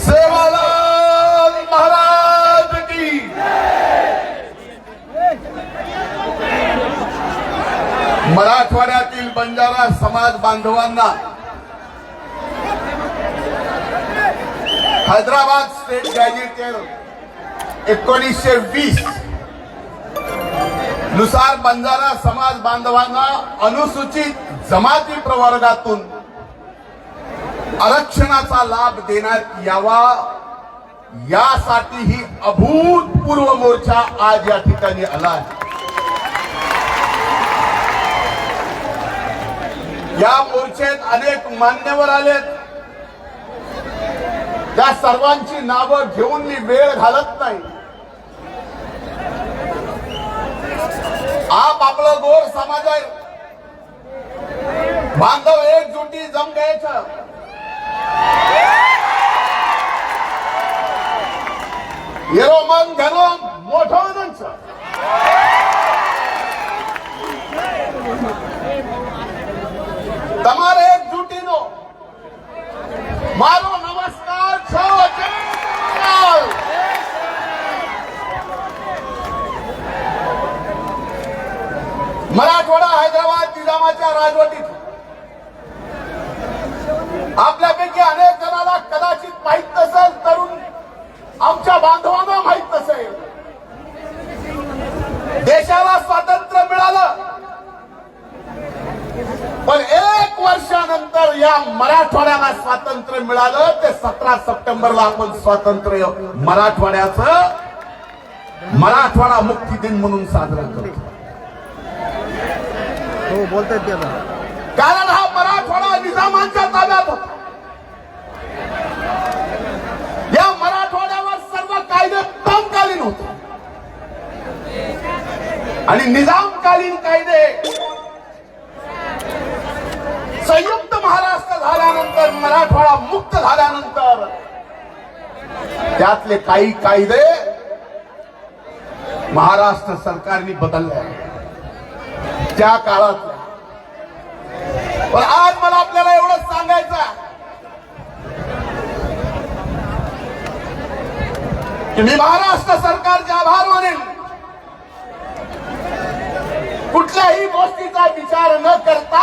सेवालाल महाराज की मराठवाड्यातील बंजारा समाज बांधवांना हैदराबाद स्टेट गॅजेट एकोणीसशे वीसनुसार बंजारा समाज बांधवांना अनुसूचित जमाती प्रवर्गातून आरक्षणाचा लाभ देण्यात यावा. यासाठी ही अभूतपूर्व मोर्चा आज या ठिकाणी आला आहे. या मोर्चेत अनेक मान्यवर आलेत. त्या सर्वांची नावं घेऊन मी वेळ घालत नाही. आप आपलं गोर समाज आहे. बांधव एकजुटी जम घ्यायचं येरो मन घरो मोठं होण्याचं તમારે એકજૂટીનો મારો નમસ્કાર છો જય જવાન. मराठवाडा हैदराबाद निजामाच्या राजवटीत आपल्यापैकी अनेक जणांना कदाचित माहीत नसेल तरुण आमच्या बांधवांना माहीत नसेल. देशाला स्वातंत्र्य मिळालं. पण एक वर्षानंतर या मराठवाड्याला स्वातंत्र्य मिळालं ते सतरा सप्टेंबरला आपण स्वातंत्र्य मराठवाड्याचं मराठवाडा मुक्ती दिन म्हणून साजरा करतो. हो कारण हा मराठवाडा निजामांच्या ताब्यात होता या मराठवाड्यावर सर्व कायदे तत्कालीन होते आणि निजामकालीन कायदे. संयुक्त महाराष्ट्र झाल्यानंतर मराठवाडा मुक्त झाल्यानंतर त्यातले काही कायदे महाराष्ट्र सरकारने बदलले त्या काळात पण आज मला आपल्याला एवढंच सांगायचं की मी महाराष्ट्र सरकार ज्या मानेन कुठल्याही गोष्टीचा विचार न करता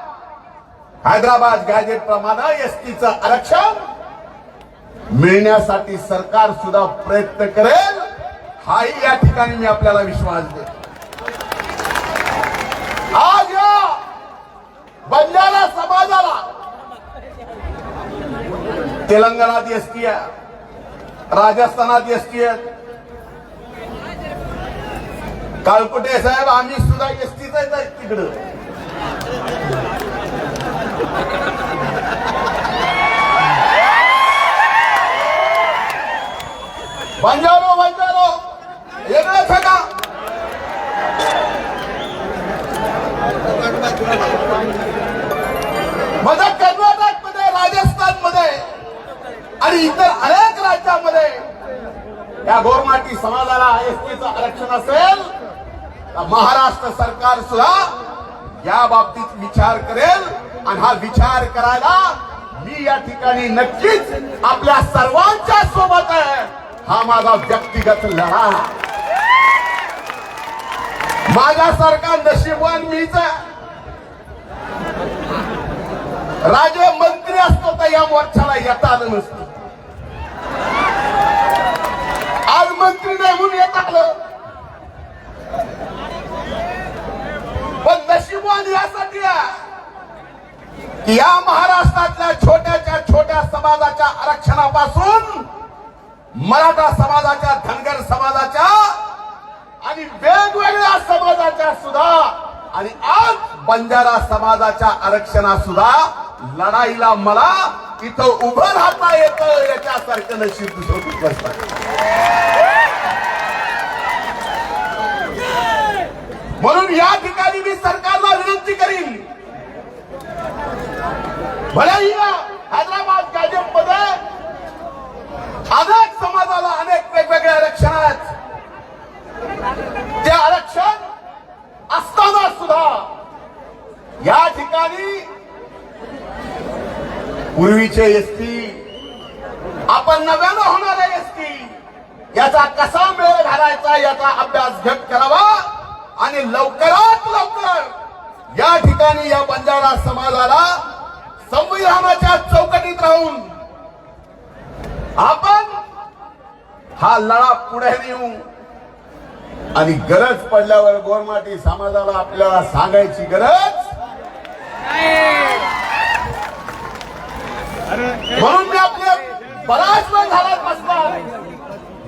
हैदराबाद गॅजेट प्रमाणे एसटीचं आरक्षण मिळण्यासाठी सरकार सुद्धा प्रयत्न करेल. हाही या ठिकाणी मी आपल्याला विश्वास देतो. आज या बंजारा समाजाला तेलंगणात एसटी आहे राजस्थानात एसटी आहेत कालकुटे साहेब आम्ही सुद्धा एसटीच आहे तिकडं. बंजारो बंजारो वेगळंच आहे का कर्नाटकमध्ये राजस्थानमध्ये आणि इतर अनेक राज्यामध्ये. या गोरमाटी समाजाला एसटीचं आरक्षण असेल तर महाराष्ट्र सरकार सुद्धा या बाबतीत विचार करेल आणि हा विचार करायला मी या ठिकाणी नक्कीच आपल्या सर्वांच्या सोबत आहे. हा माझा व्यक्तिगत लढा. माझ्यासारखा नशीबवान मीच राजे मंत्री असतो तर या मोर्चाला येता आलं नसतं. आज मंत्री नाही म्हणून येत आलं पण नशीब यासाठी या महाराष्ट्रातल्या छोट्याच्या छोट्या समाजाच्या आरक्षणापासून मराठा समाजाच्या धनगर समाजाच्या आणि वेगवेगळ्या समाजाच्या सुद्धा आणि आज बंजारा समाजाच्या आरक्षणा सुद्धा लढाईला मला इथं उभं राहता येतं याच्यासारखं नशीब दुसरं म्हणून या ठिकाणी मी सरकारला विनंती करीन. भलेही या हैदराबाद गॅजेटमध्ये अनेक समाजाला अनेक वेगवेगळे आरक्षण आहेत ते आरक्षण असताना सुद्धा आली पूर्वीचे एसटी आपण नव्यानं होणारे एसटी याचा कसा मेळ घालायचा याचा अभ्यास घट करावा आणि लवकरात लवकर या ठिकाणी या बंजारा समाजाला संविधानाच्या चौकटीत राहून आपण हा लढा पुढे नेऊ. आणि गरज पडल्यावर गोरमाटी समाजाला आपल्याला सांगायची गरज म्हणून मी आपले बराच वेळ झाला बसला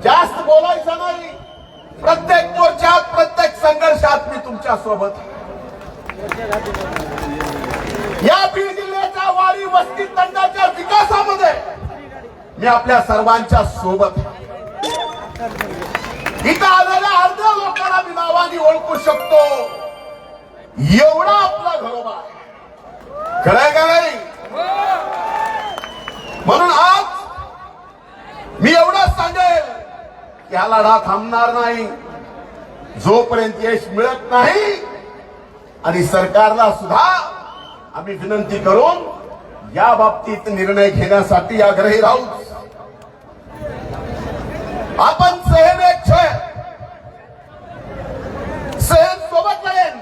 जास्त बोलायचं नाही. प्रत्येक मोर्चात प्रत्येक संघर्षात मी तुमच्यासोबत या बीड जिल्ह्याच्या वारी वस्ती तंडाच्या विकासामध्ये मी आपल्या सर्वांच्या सोबत. इथं आलेल्या अर्ध्या लोकांना मी नावाने ओळखू शकतो. एवढा आपला घरोबा आहे खरंय का नाही? म्हणून आज मी एवढंच सांगेल की हा लढा थांबणार नाही. जोपर्यंत यश मिळत नाही आणि सरकारला सुद्धा आम्ही विनंती करून या बाबतीत निर्णय घेण्यासाठी आग्रही राहू. आपण सेम एक छे सेम सोबत लढेन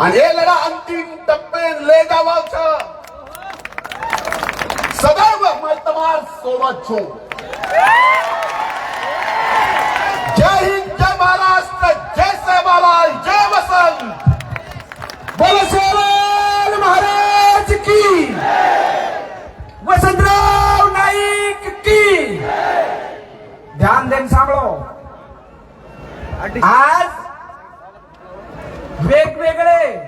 आणि हे लढा अंतिम टप्पे ले जावाचं सदैव मैं तुम्हार सोबत छू. जय हिंद जय महाराष्ट्र जय सेवालाल जय वसंत. बोल शिवलाल महाराज की. वसंतराव नाईक की. ध्यान देन सांभाळो. आज वेगवेगळे.